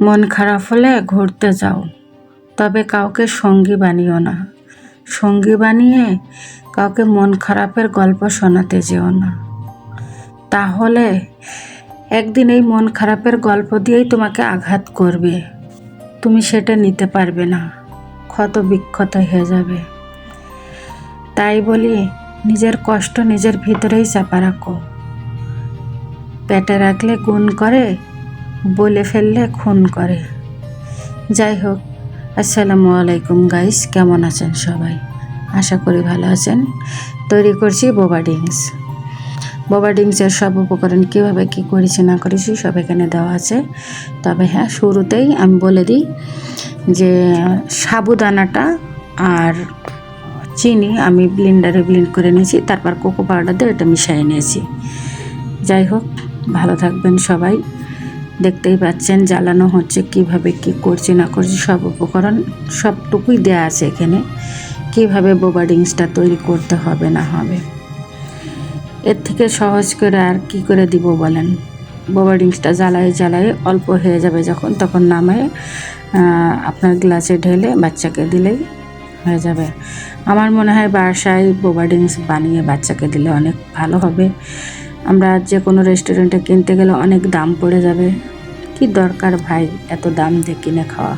মন খারাপ হলে ঘুরতে যাও। তবে কাউকে সঙ্গী বানিও না। সঙ্গী বানিয়ে কাউকে মন খারাপের গল্প শোনাতে যেও না। তাহলে একদিন এই মন খারাপের গল্প দিয়েই তোমাকে আঘাত করবে। তুমি সেটা নিতে পারবে না। ক্ষত বিক্ষত হয়ে যাবে। তাই বলি, নিজের কষ্ট নিজের ভিতরেই চাপা রাখো। পেটে রাখলে গুণ করে বলে ফেললে খুন করে। যাই হোক, আসসালামু আলাইকুম গাইস কেমন আছেন সবাই? আশা করি ভালো আছেন। তৈরি করছি বোবা ডিংস বোবা ডিংসের সব উপকরণ কীভাবে কী করেছি না করেছি সব এখানে দেওয়া আছে। তবে হ্যাঁ শুরুতেই আমি বলে দিই যে সাবুদানাটা আর চিনি আমি ব্লেন্ডারে ব্লেন্ড করে নিয়েছি, তারপর কোকো পাউডার দিয়ে এটা মিশিয়ে নিয়েছি। যাই হোক, ভালো থাকবেন সবাই। দেখতেই পাচ্ছেন, জ্বালানো হচ্ছে, কীভাবে কি করছি, না করছি, সব উপকরণ, সবটুকুই দেয়া আছে এখানে। কীভাবে বোবা ডিংসটা তৈরি করতে হবে, না হবে। এর থেকে সহজ করে আর কি করে দিব বলেন? বোবা ডিংসটা জ্বালায় জ্বালায় অল্প হয়ে যাবে যখন, তখন নামায় আপনার গ্লাসে ঢেলে বাচ্চাকে দিলেই হয়ে যাবে। আমার মনে হয় বাসায় বোবা ডিংস বানিয়ে বাচ্চাকে দিলে অনেক ভালো হবে। আমরা যে কোনো রেস্টুরেন্টে কিনতে গেলে অনেক দাম পড়ে যাবে। কি দরকার ভাই? এত দাম দিয়ে কিনে খাওয়া।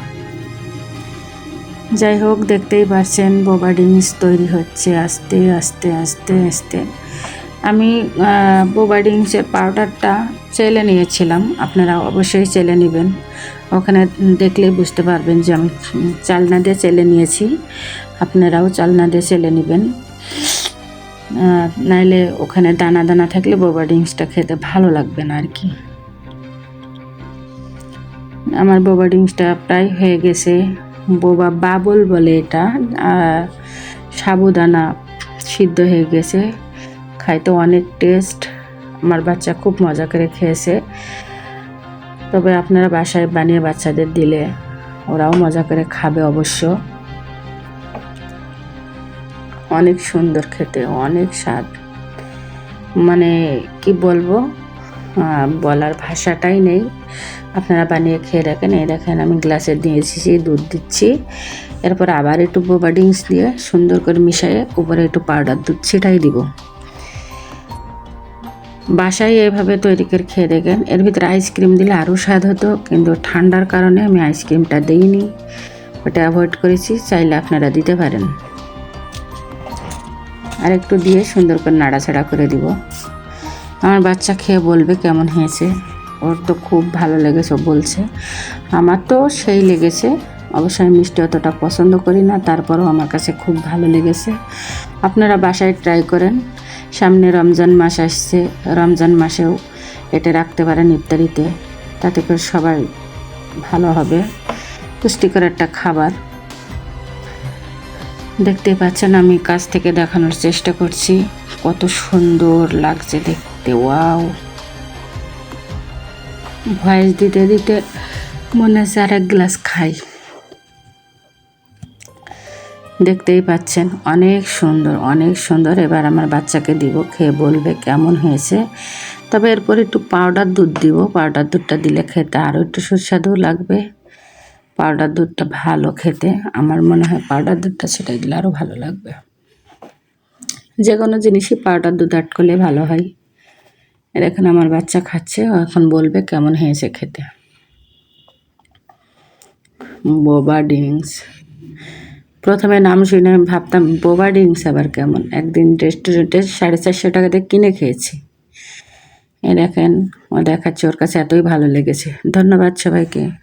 যাই হোক, দেখতেই পারছেন, বোবা ডিংস তৈরি হচ্ছে। আস্তে আস্তে আস্তে আস্তে। আমি বোবা ডিংসের পাউডারটা চেলে নিয়েছিলাম। আপনারা অবশ্যই চেলে নেবেন। ওখানে দেখলেই বুঝতে পারবেন যে আমি চালনা দিয়ে চেলে নিয়েছি। আপনারাও চালনা দিয়ে চেলে নেবেন। নাইলে ওখানে দানা দানা থাকলে বোবা ডিংসটা খেতে ভালো লাগবে না আর কি। আমার বোবা ডিংসটা প্রায় হয়ে গেছে। বোবা বাবল বলে এটা সাবুদানা সিদ্ধ হয়ে গেছে। খাইতে অনেক টেস্ট আমার বাচ্চা খুব মজা করে খেয়েছে। তবে আপনারা বাসায় বানিয়ে বাচ্চাদের দিলে ওরাও মজা করে খাবে অবশ্য। অনেক সুন্দর খেতে, অনেক স্বাদ। মানে কি বলব? বলার ভাষাটাই নেই। আপনারা বানিয়ে খেয়ে দেখেন, এই দেখেন আমি গ্লাসে দিয়েছি দুধ দিচ্ছি। এরপর আবার একটু বোবা ডিংস দিয়ে সুন্দর করে মিশিয়ে উপরে একটু পাউডার দুধ সেটাই দিব। বাসায় এভাবে তৈরি করে খেয়ে দেখেন। এর ভিতরে আইসক্রিম দিলে আরও স্বাদ হতো, কিন্তু ঠান্ডার কারণে আমি আইসক্রিমটা দিইনি। ওটা অ্যাভয়েড করেছি, চাইলে আপনারা দিতে পারেন। আর একটু দিয়ে সুন্দর করে নাড়াচাড়া করে দিব। আমার বাচ্চা খেয়ে বলবে কেমন হয়েছে। ওর তো খুব ভালো লেগেছে বলছে। আমার তো সেই লেগেছে। অবশ্যই আমি মিষ্টি অতটা পছন্দ করি না, তারপরও আমার কাছে খুব ভালো লেগেছে। আপনারা বাসায় ট্রাই করেন। সামনে রমজান মাস আসছে, রমজান মাসেও এটা রাখতে পারেন ইফতারিতে। তাতে করে সবাই ভালো হবে। পুষ্টিকর একটা খাবার। দেখতেই পাচ্ছেন আমি কাছ থেকে দেখানোর চেষ্টা করছি। কত সুন্দর লাগছে দেখতে। ওয়াও। ভয়েস দিতে দিতে মনে হচ্ছে আর এক গ্লাস খাই। দেখতেই পাচ্ছেন, অনেক সুন্দর অনেক সুন্দর। এবার আমার বাচ্চাকে দিব, খেয়ে বলবে কেমন হয়েছে। তবে এরপর একটু পাউডার দুধ দিব। পাউডার দুধটা দিলে খেতে আরও একটু সুস্বাদু লাগবে। পাউডার দুধটা ভালো খেতে। আমার মনে হয় পাউডার দুধটা সেটাই দিলে আরও ভালো লাগবে। যে কোনো জিনিসই পাউডার দুধ অ্যাড করলে ভালো হয়। এর এখন আমার বাচ্চা খাচ্ছে এখন বলবে কেমন হয়েছে খেতে। বোবা ডিংস প্রথমে নাম শুনে ভাবতাম, বোবা ডিংস আবার কেমন? একদিন রেস্টুরেন্টে সাড়ে চারশো টাকা দিয়ে কিনে খেয়েছি। এ দেখেন, ও দেখাচ্ছে, ওর কাছে এতই ভালো লেগেছে। ধন্যবাদ সবাইকে।